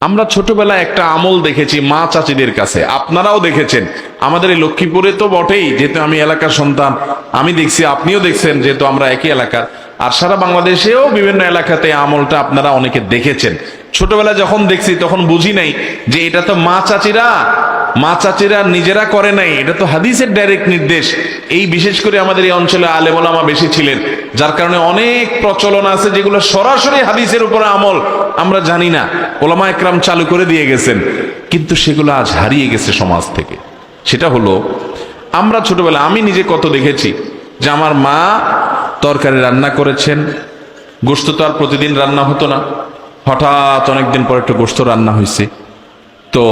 আমরা ছোটবেলায় একটা আমল দেখেছি মা চাচিদের কাছে। আপনারাও দেখেছেন। আমাদের এই লক্ষ্মীপুরে তো বটেই, যেহেতু আমি এলাকার সন্তান, আমি দেখছি, আপনিও দেখছেন, যেহেতু আমরা একই এলাকার। আর সারা বাংলাদেশেও বিভিন্ন এলাকাতে আমলটা আপনারা অনেকে দেখেছেন। ছোটবেলায় যখন দেখছি, তখন বুঝি নাই যে এটা তো মা চাচিরা। মা চাচিরা নিজেরা করে নাই, এটা তো হাদিসের ডাইরেক্ট নির্দেশ। এই বিশেষ করে আমাদের এই অঞ্চলে আলেমোলামা বেশি ছিলেন, যার কারণে অনেক প্রচলন আছে যেগুলো সরাসরি হাদিসের উপরে আমল। আমরা জানি না। ওলামা একরাম চালু করে দিয়ে গেছেন। কিন্তু সেগুলো আজ হারিয়ে গেছে সমাজ থেকে। সেটা হলো, আমরা ছোটবেলা আমি নিজে কত দেখেছি যে আমার মা তরকারি রান্না করেছেন গোস্ত তো আর প্রতিদিন রান্না হতো না। হঠাৎ অনেকদিন পর একটু গোস্ত রান্না হয়েছে। তো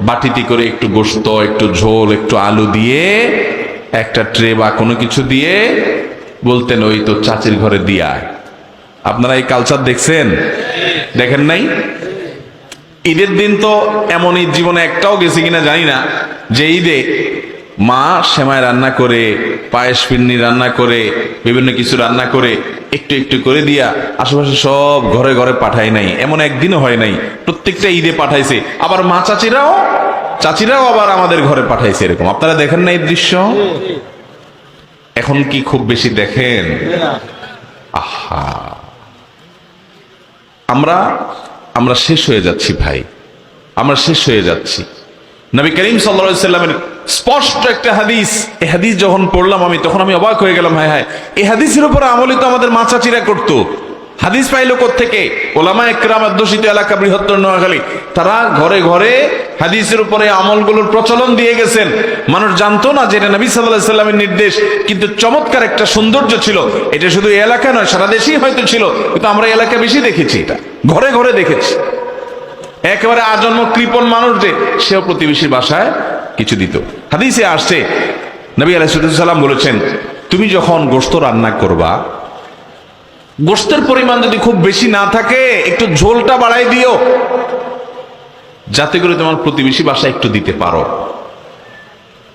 বাটিতে করে একটু গোস্ত একটু ঝোল, একটু আলু দিয়ে, একটা ট্রে বা কোনো কিছু দিয়ে বলতেন, ওই তো চাচির ঘরে দিয়ে আয়। আপনারা এই কালচার দেখছেন? দেখেন নাই? ঈদের দিন তো এমন ঈদ জীবনে একটাও গেছে কিনা জানি না। যে ঈদে মা সেমাই রান্না করে, পায়েস পিন্নি রান্না করে, বিভিন্ন কিছু রান্না করে, একটু একটু করে দিয়া আশেপাশে সব ঘরে ঘরে পাঠায় নাই। এমন একদিনও হয় নাই। প্রত্যেকটা ঈদে পাঠাইছে। আবার মা চাচিরাও চাচিরাও আবার আমাদের ঘরে পাঠাইছে এরকম। আপনারা দেখেন না এই দৃশ্য? এখন কি খুব বেশি দেখেন? আহা। আমরা আমরা শেষ হয়ে যাচ্ছি ভাই। আমরা শেষ হয়ে যাচ্ছি। নবী করিম সাল্লামের স্পষ্ট একটা হাদিস, এ হাদিস যখন পড়লাম আমি, তখন আমি অবাক হয়ে গেলাম, হায় হ্যাঁ। এ হাদিসের উপর আমলি তো আমাদের মাচাচিরা করতো। হাদিস পাইলো থেকে ওলামা একরাম অধ্যুষিত এলাকা বৃহত্তর নোয়াখালী। তারা ঘরে ঘরে হাদিসের উপরে আমলগুলোর প্রচলন দিয়ে গেছেন। মানুষ জানতো না যে এটা নবী সাল্লাহ সাল্লামের নির্দেশ, কিন্তু চমৎকার একটা সৌন্দর্য ছিল। এটা শুধু এলাকা নয়, সারা দেশেই হয়তো ছিল, কিন্তু আমরা এলাকা বেশি দেখেছি এটা। ঘরে ঘরে দেখেছি। একেবারে আজন্ম কৃপণ মানুষ যে, সেও প্রতিবেশীর বাসায় কিছু দিত। হাদিসে আসছে, নবী আলাইসাল্লাম বলেছেন, তুমি যখন গোস্ত রান্না করবা গোস্তের পরিমাণ যদি খুব বেশি না থাকে, একটু ঝোলটা বাড়াই দিও। যাতে করে তোমার প্রতিবেশী বাসায় একটু দিতে পারো।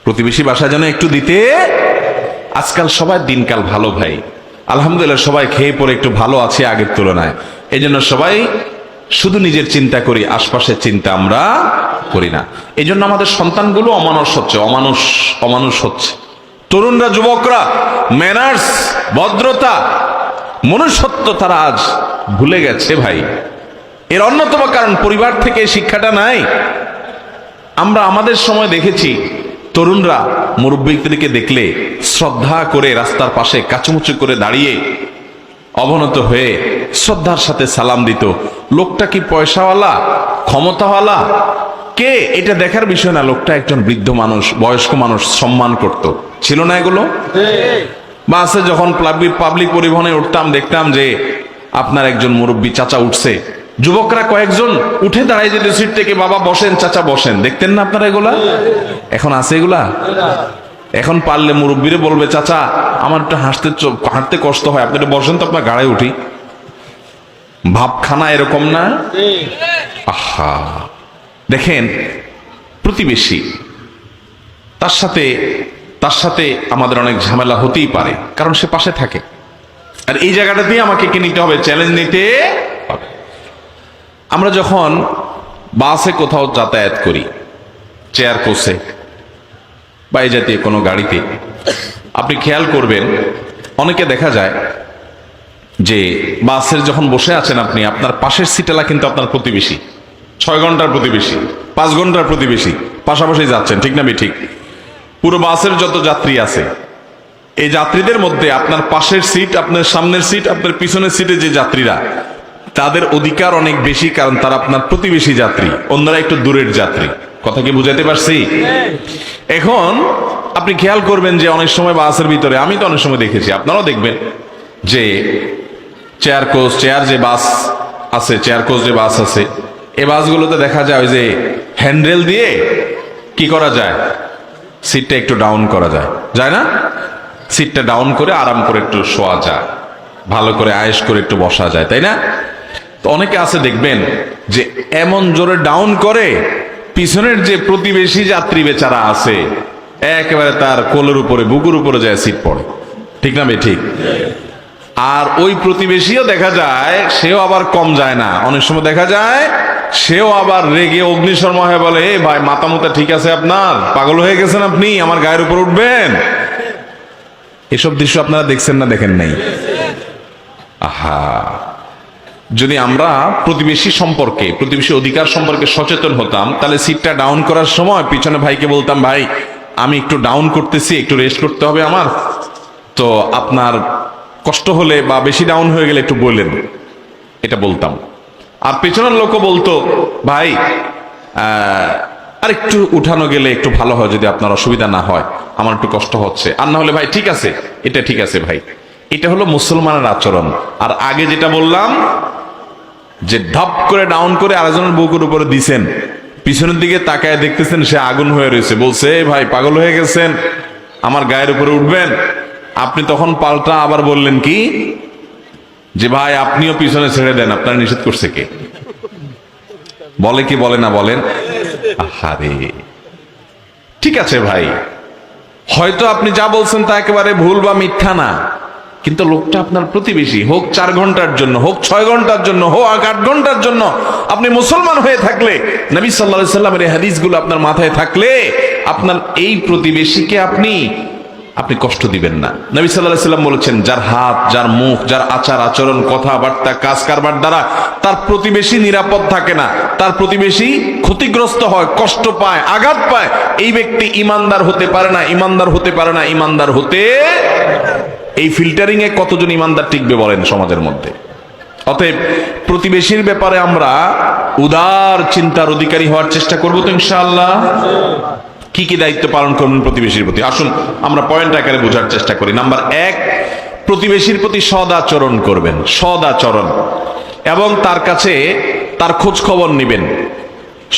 প্রতিবেশী বাসা যেন একটু দিতে। আজকাল সবাই দিনকাল ভালো ভাই। আলহামদুলিল্লাহ সবাই খেয়ে পরে একটু ভালো আছে আগের তুলনায়। এই জন্য সবাই শুধু নিজের চিন্তা করি, আশপাশের চিন্তা আমরা করি না। এই জন্য আমাদের সন্তানগুলো অমানুষ হচ্ছে, অমানুষ অমানুষ হচ্ছে। তরুণরা, যুবকরা ম্যানার্স ভদ্রতা মনুষ্যত্ব তারা আজ ভুলে গেছে ভাই। এর অন্যতম কারণ পরিবার থেকে শিক্ষাটা নাই। আমরা আমাদের সময় দেখেছি, তরুণরা মুরব্বীদেরকে দেখলে শ্রদ্ধা করে রাস্তার পাশে কাচুমুচু করে দাঁড়িয়ে অবনত হয়ে শ্রদ্ধার সাথে সালাম দিত। লোকটা কি পয়সাওয়ালা? ক্ষমতাওয়ালা? কে? এটা দেখার বিষয় না, লোকটা একজন বৃদ্ধ মানুষ, বয়স্ক মানুষ, সম্মান করত। ছিল না এগুলো? বাসে যখন পাবলিক পরিবহনে উঠতাম, দেখতাম যে আপনার একজন মুরব্বী চাচা উঠছে। যুবকরা কয়েকজন উঠে দাঁড়াই যেত সিট থেকে, বাবা, বসেন, চাচা, বসেন। দেখতেন না আপনারা এগুলা? এখন আছে এগুলা? এখন পারলে মুরব্বীরে বলবে, চাচা, আমার একটু হাসতে হাঁটতে কষ্ট হয়, আপনি বসেন তো, আপনার গাড়ি উঠি। ভাবখানা এরকম না? আহা! দেখেন, প্রতিবেশী, তার সাথে তার সাথে আমাদের অনেক ঝামেলা হতেই পারে, কারণ সে পাশে থাকে। আর এই জায়গাটা দিয়ে আমাকে কি নিতে হবে চ্যালেঞ্জ নিতে হবে। আমরা যখন বাসে কোথাও যাতায়াত করি চেয়ার কোষে বা এই জাতীয় কোনো গাড়িতে, আপনি খেয়াল করবেন, অনেকে দেখা যায় যে বাসের যখন বসে আছেন আপনি, আপনার পাশের সিটেলা কিন্তু আপনার প্রতিবেশী। ছয় ঘণ্টার প্রতিবেশী, পাঁচ ঘণ্টার প্রতিবেশী, পাশাপাশি যাচ্ছেন, ঠিক না ঠিক? পুরো বাসের যত যাত্রী আছে, এই যাত্রীদের মধ্যে আপনার পাশের সিট আপনার সামনের সিট আপনার পিছনের সিটে যে যাত্রীরা, তাদের অধিকার অনেক বেশি কারণ তারা আপনার প্রতিবেশী যাত্রী, অন্যরা একটু দূরের যাত্রী। কথা কি বুঝাতে পারছি? এখন আপনি খেয়াল করবেন যে অনেক সময় বাসের ভিতরে, আমি তো অনেক সময় দেখেছি, আপনারাও দেখবেন যে চেয়ার কোচ চেয়ার যে বাস আছে চেয়ার কোচ যে বাস আছে, এ বাসগুলোতে দেখা যায় যে হ্যান্ডেল দিয়ে কি করা যায়? সিটটা একটু ডাউন করা যায়। যায় না? সিটটা ডাউন করে আরাম করে একটু শোয়া যায়। ভালো করে আয়েস করে একটু বসা যায়, তাই না? তো অনেকে আছে, দেখবেন, যে এমন জোরে ডাউন করে, পিছনের যে প্রতিবেশী যাত্রী বেচারা আছে, একেবারে তার কোলের উপরে, বুকুর উপরে যায় সিট পড়ে। ঠিক না ঠিক? আর ওই প্রতিবেশীও দেখা যায়, সেও আবার কম যায় না। অনেক সময় দেখা যায় সেও আবার রেগে অগ্নিশর্মা হয়ে বলে, এ ভাই মাথা মুতা ঠিক আছে আপনার? পাগল হয়ে গেছেন আপনি, আমার গায়ের উপর উঠবেন? এসব দৃশ্য আপনারা দেখছেন না, দেখেন নাই? আহা। যদি আমরা প্রতিবেশী সম্পর্কে, প্রতিবেশী অধিকার সম্পর্কে সচেতন হতাম, তাহলে সিটটা ডাউন করার সময় পিছনে ভাইকে বলতাম, ভাই, আমি একটু ডাউন করতেছি, একটু রেস্ট করতে হবে আমার। তো আপনার কষ্ট হলে বা বেশি ডাউন হয়ে গেলে একটু বললেন, এটা বলতাম। আর পেছনের লোকও বলতো, ভাই আর একটু উঠানো গেলে একটু ভালো হয় যদি আপনার অসুবিধা না হয়। আমার একটু কষ্ট হচ্ছে। আর না হলে, ভাই, ঠিক আছে, এটা ঠিক আছে, ভাই। এটা হলো মুসলমানের আচরণ। আর আগে যেটা বললাম, যে ধাপ করে, ডাউন করে আরেকজনের বুকের উপরে দিছেন। পিছনের দিকে তাকায় দেখতেছেন সে আগুন হয়ে রয়েছে। বলছে ভাই, পাগল হয়ে গেছেন। আমার গায়ের উপরে উঠবেন? আপনি তখন পাল্টা আবার বললেন, কি? যে ভাই, আপনিও পিছনে ছেড়ে দেন, আপনার নিষেধ করছে কে? বলে কি, বলে না, বলেন? আহারে। ঠিক আছে ভাই, হয়তো আপনি যা বলছেন তা একেবারে ভুল বা মিথ্যা না, কিন্তু লোকটা আপনার প্রতিবেশী, হোক চার ঘণ্টার জন্য, হোক ছয় ঘণ্টার জন্য, হোক আট ঘণ্টার জন্য, আপনি মুসলমান হয়ে থাকলে, নবী সাল্লা সাল্লামের হাদিসগুলো আপনার মাথায় থাকলে, আপনার এই প্রতিবেশীকে আপনি আপনি কষ্ট দিবেন না। নবী সাল্লাহ সাল্লাম বলেছেন, যার হাত, যার মুখ, যার আচার, আচরণ, কথাবার্তা কাজ কারবার দ্বারা তার প্রতিবেশী নিরাপদ থাকে না, তার প্রতিবেশী ক্ষতিগ্রস্ত হয়, কষ্ট পায়, আঘাত পায়, এই ব্যক্তি ইমানদার হতে পারে না, ইমানদার হতে পারে না, ইমানদার হতে এই ফিল্টারিং এ কতজন ইমানদার টিকবে বলেন সমাজের মধ্যে? অতএব প্রতিবেশীর ব্যাপারে আমরা উদার চিন্তার অধিকারী হওয়ার চেষ্টা করব তো ইনশাআল্লাহ। কি কি দায়িত্ব পালন করবেন প্রতিবেশীর প্রতি? আসুন, আমরা পয়েন্ট আকারে বোঝার চেষ্টা করি। নাম্বার এক, প্রতিবেশীর প্রতি সদ আচরণ করবেন সদ আচরণ এবং তার কাছে তার খোঁজ খবর নিবেন।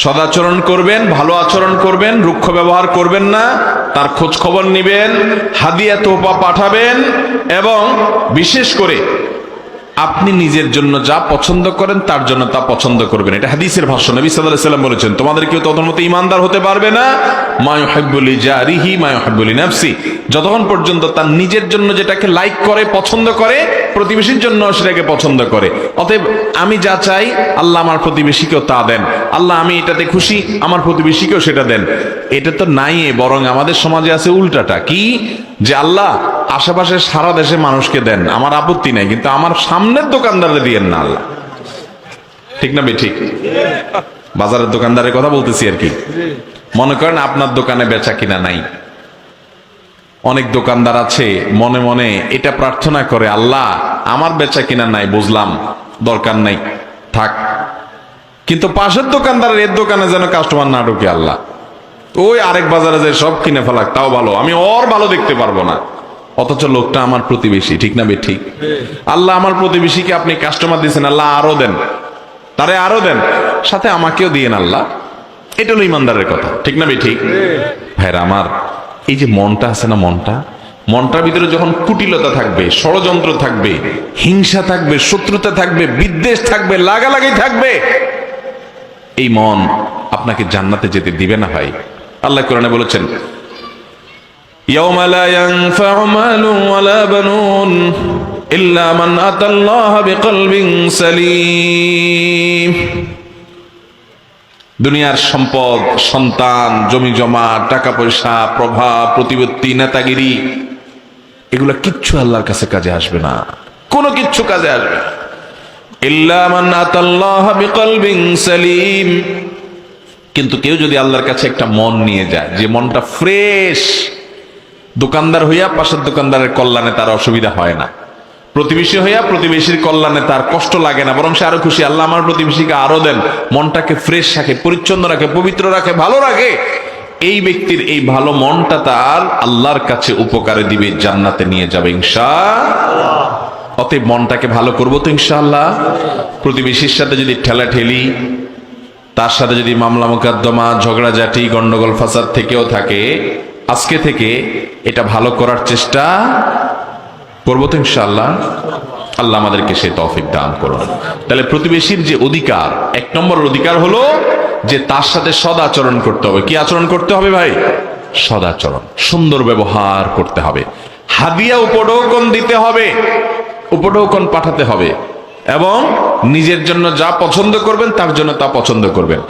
সদাচরণ করবেন, ভালো আচরণ করবেন, রুক্ষ ব্যবহার করবেন না, তার খোঁজ খবর নিবেন, হাদিয়া তোপা পাঠাবেন, এবং বিশেষ করে আপনি নিজের জন্য যা পছন্দ করেন, তার জন্য তা পছন্দ করবেন। এটা হাদিসের ভাষ্য। নবী সাল্লাম বলেছেন, তোমাদের কেউ তখন মতো ইমানদার হতে পারবে না? মায়ুহিব্বুলি জারিহি মায়ুহিব্বুলি নাফসি যতক্ষণ পর্যন্ত তার নিজের জন্য যেটাকে লাইক করে, পছন্দ করে, প্রতিবেশীর জন্য সেটাকে পছন্দ করে। অতএব আমি যা চাই, আল্লাহ আমার প্রতিবেশীকেও তা দেন। আল্লাহ আমি এটাতে খুশি, আমার প্রতিবেশীকেও সেটা দেন। এটা তো নাই বরং আমাদের সমাজে আছে উল্টাটা। কি? যে আল্লাহ আশেপাশে সারা দেশে মানুষকে দেন। আমার আপত্তি নাই, কিন্তু আমার সামনের দোকানদারে দিয়েন না আল্লাহ। ঠিক না ঠিক বাজারের দোকানদারের কথা বলতেছি আর কি। মনে করেন আপনার দোকানে বেচা কিনা নাই। অনেক দোকানদার আছে, মনে মনে এটা প্রার্থনা করে, আল্লাহ, আমার বেচা কিনা নাই, বুঝলাম, দরকার নাই, থাক। কিন্তু পাশের দোকানদারের এর দোকানে যেন কাস্টমার না ঢুকে আল্লাহ। ওই আরেক বাজারে যে সব কিনে ফেলাক, তাও ভালো। আমি ওর ভালো দেখতে পারব না। অথচ লোকটা আমার প্রতিবেশী, ঠিক না বে ঠিক? আল্লাহ আমার প্রতিবেশীকে আপনি কাস্টমার দিয়েছেন, আল্লাহ আরও দেন। তারে আরও দেন, সাথে আমাকেও দিয়েন আল্লাহ। এটা হলো ইমানদারের কথা, ঠিক না ঠিক? ভাইরা আমার, এই যে মনটা আছে না মনটা? মনটার ভিতরে যখন কুটিলতা থাকবে, ষড়যন্ত্র থাকবে, হিংসা থাকবে, শত্রুতা থাকবে, বিদ্বেষ থাকবে, লাগালাগি থাকবে, এই মন আপনাকে জান্নাতে যেতে দিবে না ভাই। আল্লাহ কোরআনে বলেছেন يوم لا ينفع مال ولا بنون إلا من أتى الله بقلب سليم দুনিয়ার সম্পদ সন্তান জমি জমা টাকা পয়সা প্রভাব প্রতিপত্তি নেতাগিরি এগুলো কিচ্ছু আল্লাহর কাছে কাজে আসবে না কোনো কিচ্ছু কাজে আসবে না ইল্লা মান আতাল্লাহ বিকলবিন সালিম কিন্তু কেউ যদি আল্লাহর কাছে একটা মন নিয়ে যায় যে মনটা ফ্রেশ দোকানদার হইয়া পাশের দোকানদারের কল্যাণে তার অসুবিধা হয় না। প্রতিবেশী হইয়া প্রতিবেশীর কল্যাণে তার কষ্ট লাগে না, বরং সে আরও খুশি। আল্লাহ আমার প্রতিবেশীকে আরও দেন, মনটাকে ফ্রেশ রাখে, পরিচ্ছন্ন রাখে, পবিত্র রাখে, ভালো রাখে। এই ব্যক্তির এই ভালো মনটা তার আল্লাহর কাছে উপকারে দিবে, জান্নাতে নিয়ে যাবে ইনশা অতএব মনটাকে ভালো করব তো ইনশাআল্লাহ। প্রতিবেশীর সাথে যদি ঠেলা ঠেলি তার সাথে যদি মামলা মোকদ্দমা ঝগড়াঝাটি, গন্ডগোল, ফাসাদ থেকেও থাকে আজকে থেকে এটা ভালো করার চেষ্টা করব তো ইনশাআল্লাহ। আল্লাহ আমাদেরকে সে তৌফিক দান করুন। তাহলে প্রতিবেশীর যে অধিকার, এক নম্বর অধিকার হলো যে তার সাথে সদাচরণ করতে হবে। কি আচরণ করতে হবে ভাই? সদাচরণ সুন্দর ব্যবহার করতে হবে। হাদিয়া উপঢৌকন দিতে হবে, উপঢৌকন পাঠাতে হবে। এবং নিজের জন্য যা পছন্দ করবেন, তার জন্য তা পছন্দ করবেন।